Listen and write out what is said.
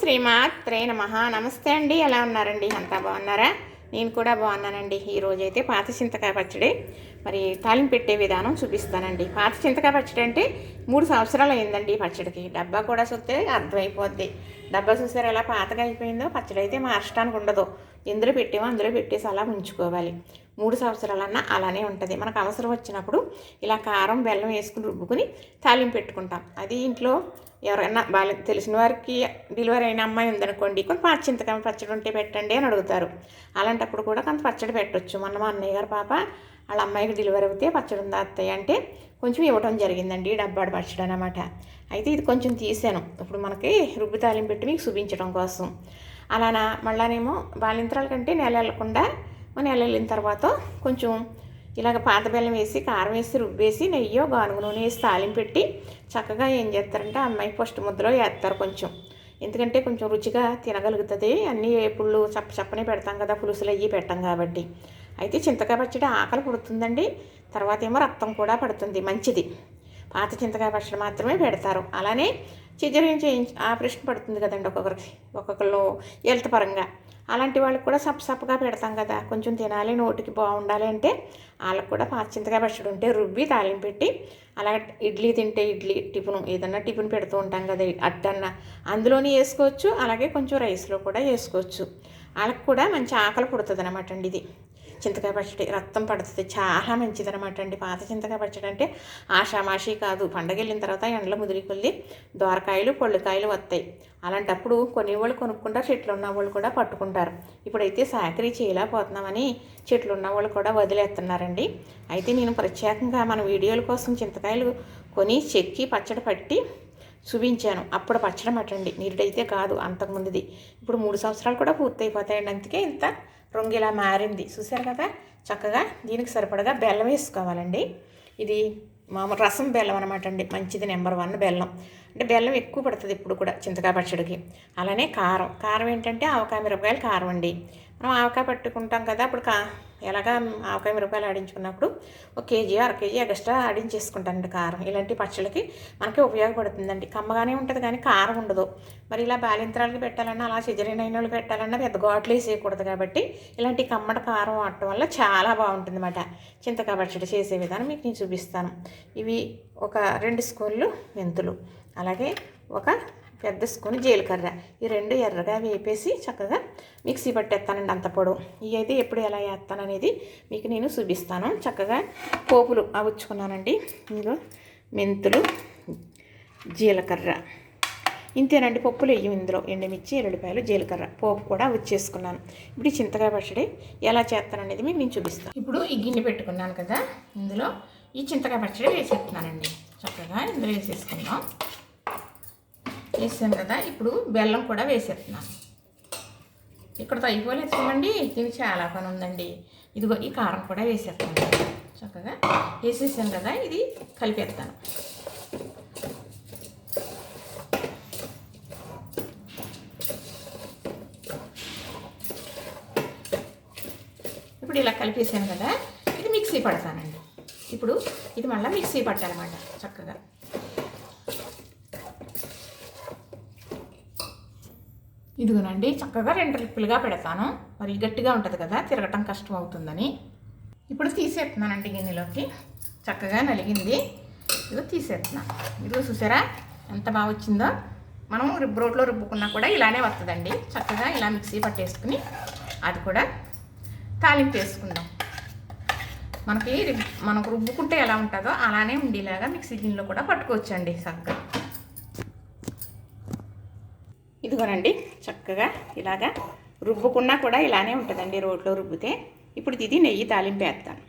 శ్రీమాత్రే నమ. నమస్తే అండి. ఎలా ఉన్నారండి? అంతా బాగున్నారా? నేను కూడా బాగున్నానండి. ఈరోజు అయితే పాత చింతకాయ పచ్చడి. మరి తాలింపు పెట్టే విధానం చూపిస్తానండి. పాత చింతకాయ పచ్చడి అంటే మూడు సంవత్సరాలు అయిందండి ఈ పచ్చడికి. డబ్బా కూడా చూస్తే అర్థమైపోద్ది. డబ్బా చూసారు ఎలా పాతగా అయిపోయిందో? పచ్చడి అయితే మార్చడానికి ఉండదు. ఎందులో పెట్టామో అందులో పెట్టేసి అలా ఉంచుకోవాలి. మూడు సంవత్సరాలన్నా అలానే ఉంటుంది. మనకు అవసరం వచ్చినప్పుడు ఇలా కారం బెల్లం వేసుకుని రుబ్బుకుని తాలింపు పెట్టుకుంటాం. అది ఇంట్లో ఎవరైనా బాగా తెలిసిన వారికి డెలివరీ అయిన అమ్మాయి ఉందనుకోండి కొంత పచ్చింతకాయ పచ్చడి ఉంటే పెట్టండి అని అడుగుతారు. అలాంటప్పుడు కూడా కొంత పచ్చడి పెట్టవచ్చు మొన్న మా అన్నయ్య గారు పాప వాళ్ళ అమ్మాయికి డెలివరీ అవుతే పచ్చడి ఉందా అత్తయ్య అంటే కొంచెం ఇవ్వటం జరిగిందండి డబ్బాడు పచ్చడి అనమాట అయితే ఇది కొంచెం తీసాను. ఇప్పుడు మనకి రుబ్బు తాలింపు పెట్టి మీకు చూపించడం కోసం. అలానా మళ్ళానేమో బాలింతరాల కంటే నెల వెళ్ళకుండా నెల వెళ్ళిన తర్వాత కొంచెం ఇలాగ పాత బెల్లం వేసి కారం వేసి రుబ్బేసి నెయ్యో గానుగు నూనె వేసి తాలింపు పెట్టి చక్కగా ఏం చేస్తారంటే అమ్మాయి ఫస్ట్ ముద్దలో వేస్తారు కొంచెం. ఎందుకంటే కొంచెం రుచిగా తినగలుగుతుంది. అన్నీ ఏపుళ్ళు చప్ప చప్పనే పెడతాం కదా పులుసులు అయ్యి పెట్టాం కాబట్టి. అయితే చింతకాయ పచ్చడి ఆకలి పుడుతుందండి. తర్వాత ఏమో రక్తం కూడా పడుతుంది. మంచిది. పాత చింతకాయ పచ్చడి మాత్రమే పెడతారు. అలానే సిజరీన్ చేయించి ఆపరేషన్ పడుతుంది కదండి ఒక్కొక్కరికి ఒక్కొక్కరు హెల్త్ పరంగా. అలాంటి వాళ్ళకి కూడా సప్ సప్పగా పెడతాం కదా కొంచెం తినాలి నోటికి బాగుండాలి అంటే వాళ్ళకి కూడా పాచింతగా చింతకాయ పచ్చడి ఉంటే రుబ్బి తాలింపు పెట్టి అలాగే ఇడ్లీ తింటే ఇడ్లీ టిఫిన్ ఏదన్నా టిఫిన్ పెడుతూ ఉంటాం కదా అట్టన్న. అందులోనే వేసుకోవచ్చు అలాగే కొంచెం రైస్లో కూడా వేసుకోవచ్చు. వాళ్ళకి కూడా మంచి ఆకలి పుడుతుంది అనమాట అండి ఇది. చింతకాయ పచ్చడి రక్తం పడుతుంది. చాలా మంచిది అనమాట అండి. పాత చింతకాయ పచ్చడి అంటే ఆషామాషి కాదు. పండగ వెళ్ళిన తర్వాత ఎండలో ముదిరికొల్లి దోరకాయలు పళ్ళుకాయలు వస్తాయి అలాంటప్పుడు కొనేవాళ్ళు కొనుక్కుంటారు చెట్లు ఉన్న వాళ్ళు కూడా పట్టుకుంటారు. ఇప్పుడైతే సాకరీ చేయలేకపోతున్నామని చెట్లు ఉన్న వాళ్ళు కూడా వదిలేస్తున్నారండి. అయితే నేను ప్రత్యేకంగా మన వీడియోల కోసం చింతకాయలు కొని చెక్కి పచ్చడి పట్టి చూపించాను అప్పుడు పచ్చడం మటండి నిరుడైతే కాదు అంతకుముందుది. ఇప్పుడు మూడు సంవత్సరాలు కూడా పూర్తయిపోతాయండి. అందుకే ఇంత రంగు ఇలా మారింది. చూసారు కదా? చక్కగా దీనికి సరిపడగా బెల్లం వేసుకోవాలండి. ఇది మామూలు రసం బెల్లం అనమాట అండి మంచిది నెంబర్ వన్ బెల్లం. అంటే బెల్లం ఎక్కువ పడుతుంది ఇప్పుడు కూడా చింతకాయ పచ్చడికి. అలానే కారం. కారం ఏంటంటే ఆవకాయ మిరపకాయలు కారం అండి. మనం ఆవకాయ పట్టుకుంటాం కదా అప్పుడు కా ఎలాగా ఆవకాయ మిరపకాయలు ఆడించుకున్నప్పుడు ఒక కేజీ అర కేజీ ఎక్స్ట్రా ఆడించేసుకుంటానండి కారం. ఇలాంటి పచ్చళ్ళకి మనకి ఉపయోగపడుతుందండి. కమ్మగానే ఉంటుంది కానీ కారం ఉండదు. మరి ఇలా బాలింతరాలకి పెట్టాలన్నా అలా సిజరీన్ అయిన వాళ్ళకి పెట్టాలన్నా పెద్ద ఘాట్లు వేసేయకూడదు కాబట్టి ఇలాంటి కమ్మట కారం వాడటం వల్ల చాలా బాగుంటుంది అన్నమాట చింతకాయ పచ్చడి చేసే విధానం మీకు నేను చూపిస్తాను. ఇవి ఒక రెండు స్పూన్లు మెంతులు అలాగే ఒక పెద్ద స్పూన్ జీలకర్ర ఈ రెండు ఎర్రగా వేపేసి చక్కగా మిక్సీ పట్టేస్తానండి అంత పొడవు. ఇవైతే అయితే ఎప్పుడు ఎలా వేస్తాను అనేది మీకు నేను చూపిస్తాను. చక్కగా పోపులు అవుచ్చుకున్నానండి ఇందులో మెంతులు జీలకర్ర. ఇంతేనండి పప్పులు వేయం ఇందులో. ఎండుమిర్చి ఎల్లుల్లిపాయలు జీలకర్ర. పోపు కూడా వచ్చేసుకున్నాను ఇప్పుడు ఈ చింతకాయ పచ్చడి ఎలా చేస్తాననేది మీకు నేను చూపిస్తాను. ఇప్పుడు ఈ గిన్నె పెట్టుకున్నాను కదా ఇందులో ఈ చింతకాయ పచ్చడి వేసేస్తున్నానండి. చక్కగా ఇందులో వేసేసుకుందాం. వేసాను కదా ఇప్పుడు బెల్లం కూడా వేసేస్తున్నాను ఇక్కడతో అయిపోలేదు చూడండి దీనికి చాలా పని ఉందండి. ఇదిగో ఈ కారం కూడా వేసేస్తాను చక్కగా వేసేసాను కదా ఇది కలిపేస్తాను. ఇప్పుడు ఇలా కలిపేసాను కదా ఇది మిక్సీ పడతానండి. ఇప్పుడు ఇది మళ్ళీ మిక్సీ పట్టాలన్నమాట చక్కగా. ఇదిగోనండి చక్కగా రెండు రిప్పులుగా పెడతాను. మరి గట్టిగా ఉంటుంది కదా తిరగటం కష్టం అవుతుందని ఇప్పుడు తీసేస్తున్నానండి గిన్నెలోకి. చక్కగా నలిగింది. ఇదిగో తీసేస్తున్నాను ఇదిగో చూసారా ఎంత బాగా వచ్చిందో. మనం రుబ్బు రుబ్బుకున్నా కూడా ఇలానే వస్తుందండి చక్కగా ఇలా మిక్సీ పట్టేసుకుని అది కూడా తాలింపు వేసుకుందాం. మనకి మనకు రుబ్బుకుంటే ఎలా ఉంటుందో అలానే ఉండేలాగా మిక్సీ గిన్నెలో కూడా పట్టుకోవచ్చండి చక్కగా. ఇదిగోనండి చక్కగా ఇలాగా రుబ్బుకున్నా కూడా ఇలానే ఉంటుందండి రోట్లో రుబ్బితే. ఇప్పుడు ఇది నెయ్యి తాలింపు వేస్తాను.